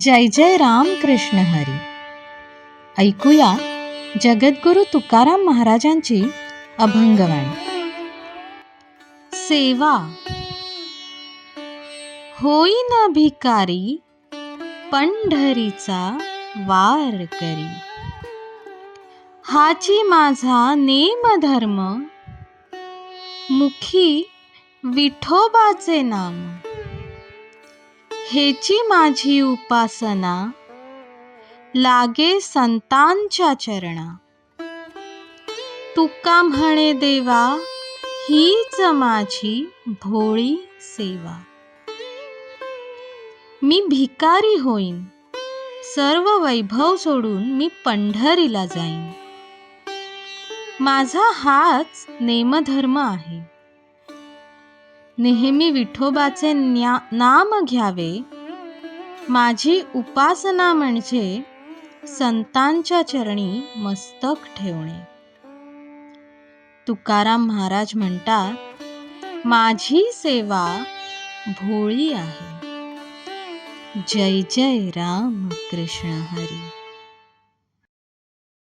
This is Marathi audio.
जय जय राम कृष्ण हरी. ऐकूया जगद्गुरु तुकाराम महाराजांची अभंगवाणी सेवा. होईन भिकारी पंढरीचा वार करी. हाची माझा नेम धर्म मुखी विठोबाचे नाम. हेची माझी उपासना. लागे संतांच्या चरणा. तुका म्हणे देवा हीच माझी भोळी सेवा. मी भिकारी होईन. सर्व वैभव सोडून मी पंढरीला जाईन. माझा हाच नेमधर्म आहे. नेहमी विठोबाचे न्या नाम घ्यावे. माझी उपासना म्हणजे संतांच्या चरणी मस्तक ठेवणे. तुकाराम महाराज म्हणतात माझी सेवा भोळी आहे. जय जय राम कृष्ण हरी.